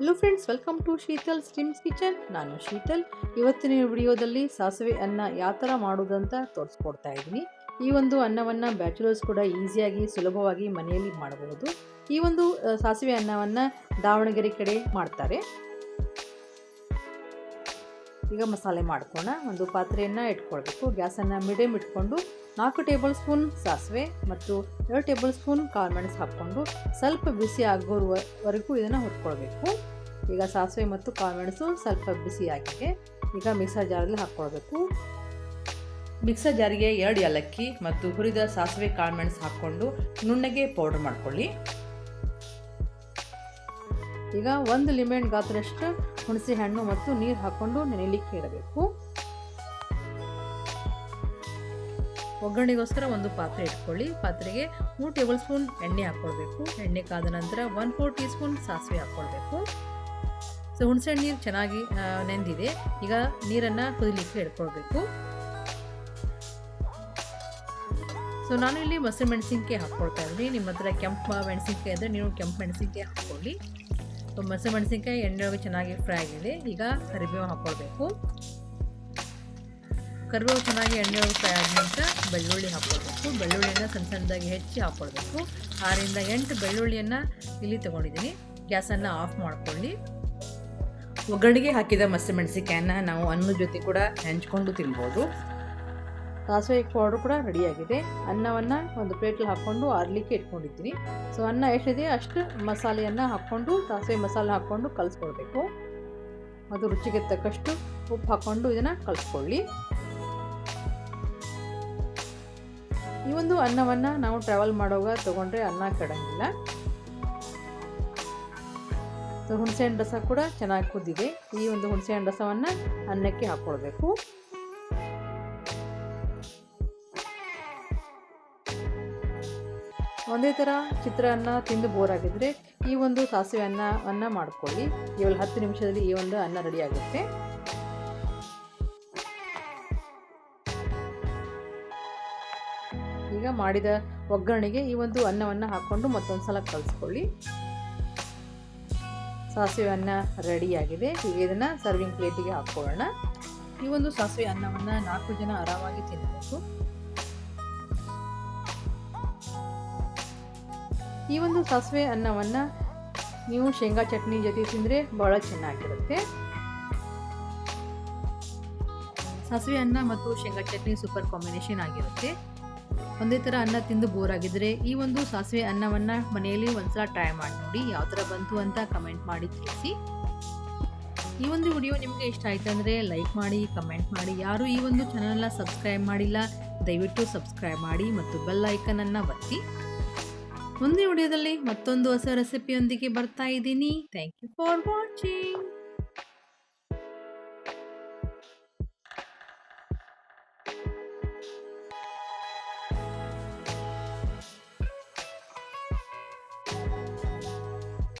Hello friends welcome to Sheetal ಸ್ಟಿಮ್ಸ್ kitchen ನಾನು ಶೀತಲ್ ಇವತ್ತಿನ ವಿಡಿಯೋದಲ್ಲಿ ಸಾಸಿವೆ ಅನ್ನ ಯಾವ ಥರ ಮಾಡೋದಂತ ತೋರಿಸ್ಕೊಡ್ತಾ ಇದ್ದೀನಿ. ಈ ಒಂದು ಅನ್ನವನ್ನು ಬ್ಯಾಚುಲರ್ಸ್ ಕೂಡ ಈಸಿಯಾಗಿ ಸುಲಭವಾಗಿ ಮನೆಯಲ್ಲಿ ಮಾಡಬಹುದು. ಈ ಒಂದು ಸಾಸಿವೆ ಅನ್ನವನ್ನು ದಾವಣಗೆರೆ ಕಡೆ ಮಾಡ್ತಾರೆ. ಈಗ ಮಸಾಲೆ ಮಾಡ್ಕೋಣ. ಒಂದು ಪಾತ್ರೆಯನ್ನು ಇಟ್ಕೊಳ್ಬೇಕು. ಗ್ಯಾಸನ್ನು ಮೀಡಿಯಮ್ ಇಟ್ಕೊಂಡು ನಾಲ್ಕು ಟೇಬಲ್ ಸ್ಪೂನ್ ಸಾಸಿವೆ ಮತ್ತು ಎರಡು ಟೇಬಲ್ ಸ್ಪೂನ್ ಕಾಳುಮೆಣಸು ಹಾಕ್ಕೊಂಡು ಸ್ವಲ್ಪ ಬಿಸಿ ಆಗೋವರೆಗೂ ಇದನ್ನು ಹುರ್ಕೊಳ್ಬೇಕು. ಈಗ ಸಾಸಿವೆ ಮತ್ತು ಕಾಳುಮೆಣಸು ಸ್ವಲ್ಪ ಬಿಸಿ ಹಾಕಿದೆ ಈಗ ಮಿಕ್ಸರ್ ಜಾರಲ್ಲಿ ಹಾಕ್ಕೊಳ್ಬೇಕು. ಮಿಕ್ಸರ್ ಜಾರಿಗೆ ಎರಡು ಏಲಕ್ಕಿ ಮತ್ತು ಹುರಿದ ಸಾಸಿವೆ ಕಾಳುಮೆಣಸು ಹಾಕ್ಕೊಂಡು ನುಣ್ಣಗೆ ಪೌಡರ್ ಮಾಡ್ಕೊಳ್ಳಿ. ಈಗ ಒಂದು ಲಿಮೆಣ್ ಗಾತ್ರಷ್ಟು ಹುಣಸೆ ಹಣ್ಣು ಮತ್ತು ನೀರು ಹಾಕ್ಕೊಂಡು ನೆನೆಯಲಿಕ್ಕೆ ಇಡಬೇಕು. ಒಗ್ಗರಣೆಗೋಸ್ಕರ ಒಂದು ಪಾತ್ರೆ ಇಟ್ಕೊಳ್ಳಿ. ಪಾತ್ರೆಗೆ ಮೂರು ಟೇಬಲ್ ಸ್ಪೂನ್ ಎಣ್ಣೆ ಹಾಕ್ಕೊಳ್ಬೇಕು. ಎಣ್ಣೆ ಕಾದ ನಂತರ ಒನ್ ಫೋರ್ ಟೀ ಸ್ಪೂನ್ ಸಾಸಿವೆ ಹಾಕ್ಕೊಳ್ಬೇಕು. ಸೊ, ಹುಣಸೆ ನೀರು ಚೆನ್ನಾಗಿ ನೆಂದಿದೆ. ಈಗ ನೀರನ್ನು ಕುದಿಲಿಕ್ಕೆ ಇಟ್ಕೊಳ್ಬೇಕು ಸೊ, ನಾನು ಇಲ್ಲಿ ಮೊಸರು ಮೆಣಸಿನ್ಕಾಯಿ ಹಾಕ್ಕೊಳ್ತಾ ಇದ್ದೀನಿ. ನಿಮ್ಮ ಹತ್ರ ಕೆಂಪು ಮೆಣಸಿನ್ಕಾಯಿ ಅಂದರೆ ನೀವು ಕೆಂಪು ಮೆಣಸಿನ್ಕಾಯಿ ಹಾಕ್ಕೊಳ್ಳಿ. ಸೊ, ಮೊಸರು ಮೆಣಸಿನ್ಕಾಯಿ ಎಣ್ಣೆಯೊಳಗೆ ಚೆನ್ನಾಗಿ ಫ್ರೈ ಆಗಿದೆ. ಈಗ ಕರಿಬೇವು ಹಾಕ್ಕೊಳ್ಬೇಕು. ಕರಿಬೇವು ಚೆನ್ನಾಗಿ ಎಣ್ಣೆ ಫ್ರೈ ನಂತರ ಬೆಳ್ಳುಳ್ಳಿ ಹಾಕ್ಕೊಳ್ಬೇಕು. ಬೆಳ್ಳುಳ್ಳಿಯನ್ನು ಸಣ್ಣ ಸಣ್ಣದಾಗಿ ಹೆಚ್ಚಿ ಹಾಕ್ಕೊಳ್ಬೇಕು. ಆರಿಂದ ಎಂಟು ಬೆಳ್ಳುಳ್ಳಿಯನ್ನು ಇಲ್ಲಿ ತೊಗೊಂಡಿದ್ದೀನಿ. ಗ್ಯಾಸನ್ನು ಆಫ್ ಮಾಡಿಕೊಳ್ಳಿ. ಒಗ್ಗರಣೆಗೆ ಹಾಕಿದ ಮಸಿ ಮೆಣಸಿಕಾಯನ್ನು ನಾವು ಅನ್ನದ ಜೊತೆ ಕೂಡ ಹೆಂಚ್ಕೊಂಡು ತಿನ್ಬೋದು. ಸಾಸಿವೆ ಪೌಡ್ರ್ ಕೂಡ ರೆಡಿಯಾಗಿದೆ ಅನ್ನವನ್ನು ಒಂದು ಪ್ಲೇಟಲ್ಲಿ ಹಾಕ್ಕೊಂಡು ಆರ್ಲಿಕ್ಕೆ ಇಟ್ಕೊಂಡಿದ್ದೀನಿ. ಸೊ ಅನ್ನ ಎಷ್ಟಿದೆ? ಅಷ್ಟು ಮಸಾಲೆಯನ್ನು ಹಾಕ್ಕೊಂಡು, ಸಾಸಿವೆ ಮಸಾಲೆ ಹಾಕ್ಕೊಂಡು ಕಲಿಸ್ಕೊಳ್ಬೇಕು. ಅದು ರುಚಿಗೆ ತಕ್ಕಷ್ಟು ಉಪ್ಪು ಹಾಕ್ಕೊಂಡು ಇದನ್ನು ಕಲಿಸ್ಕೊಳ್ಳಿ. ಈ ಒಂದು ಅನ್ನವನ್ನು ನಾವು ಟ್ರಾವೆಲ್ ಮಾಡುವಾಗ ತೊಗೊಂಡ್ರೆ ಅನ್ನ ಕಡಂಗಿಲ್ಲ. ಹುಣಸೆ ಹಣ್ಣು ರಸ ಕೂಡ ಚೆನ್ನಾಗಿ ಕುದ್ದಿದೆ ಈ ಒಂದು ಹುಣಸೆಹಣ್ಣು ರಸವನ್ನು ಅನ್ನಕ್ಕೆ ಹಾಕ್ಕೊಳ್ಬೇಕು ಒಂದೇ ಥರ ಚಿತ್ರಾನ್ನ ತಿಂದು ಬೋರ್ ಆಗಿದ್ರೆ ಈ ಒಂದು ಸಾಸಿವೆ ಅನ್ನವನ್ನು ಮಾಡ್ಕೊಳ್ಳಿ. ಕೇವಲ ಹತ್ತು ನಿಮಿಷದಲ್ಲಿ ಈ ಒಂದು ಅನ್ನ ರೆಡಿ ಆಗುತ್ತೆ. ಈಗ ಮಾಡಿದ ಒಗ್ಗರಣೆಗೆ ಈ ಒಂದು ಅನ್ನವನ್ನು ಹಾಕ್ಕೊಂಡು ಮತ್ತೊಂದು ಸಲ ಕಲಿಸ್ಕೊಳ್ಳಿ. ಸಾಸಿವೆ ಅನ್ನ ರೆಡಿಯಾಗಿದೆ ಈಗ ಇದನ್ನು ಸರ್ವಿಂಗ್ ಪ್ಲೇಟಿಗೆ ಹಾಕ್ಕೊಳ್ಳೋಣ ಈ ಒಂದು ಸಾಸಿವೆ ಅನ್ನವನ್ನು ನಾಲ್ಕು ಜನ ಆರಾಮಾಗಿ ತಿನ್ನಬೇಕು ಈ ಒಂದು ಸಾಸಿವೆ ಅನ್ನವನ್ನು ನೀವು ಶೇಂಗಾ ಚಟ್ನಿ ಜೊತೆ ತಿಂದರೆ ಭಾಳ ಚೆನ್ನಾಗಿರುತ್ತೆ. ಸಾಸಿವೆ ಅನ್ನ ಮತ್ತು ಶೇಂಗಾ ಚಟ್ನಿ ಸೂಪರ್ ಕಾಂಬಿನೇಷನ್ ಆಗಿರುತ್ತೆ. ಒಂದೇ ಥರ ಅನ್ನ ತಿಂದು ಬೋರ್ ಆಗಿದ್ರೆ ಈ ಒಂದು ಸಾಸಿವೆ ಅನ್ನವನ್ನು ಮನೆಯಲ್ಲಿ ಒಂದ್ಸಲ ಟ್ರೈ ಮಾಡಿ ನೋಡಿ ಯಾವ ಥರ ಬಂತು ಅಂತ ಕಮೆಂಟ್ ಮಾಡಿ ತಿಳಿಸಿ. ಈ ಒಂದು ವಿಡಿಯೋ ನಿಮಗೆ ಇಷ್ಟ ಆಯಿತು ಅಂದರೆ ಲೈಕ್ ಮಾಡಿ ಕಮೆಂಟ್ ಮಾಡಿ. ಯಾರು ಈ ಒಂದು ಚಾನಲ್ನ ಸಬ್ಸ್ಕ್ರೈಬ್ ಮಾಡಿಲ್ಲ, ದಯವಿಟ್ಟು ಸಬ್ಸ್ಕ್ರೈಬ್ ಮಾಡಿ ಮತ್ತು ಬೆಲ್ ಐಕನನ್ನು ಒತ್ತಿ. ಮುಂದಿನ ವಿಡಿಯೋದಲ್ಲಿ ಮತ್ತೊಂದು ಹೊಸ ರೆಸಿಪಿಯೊಂದಿಗೆ ಬರ್ತಾ ಇದ್ದೀನಿ. Thank you for watching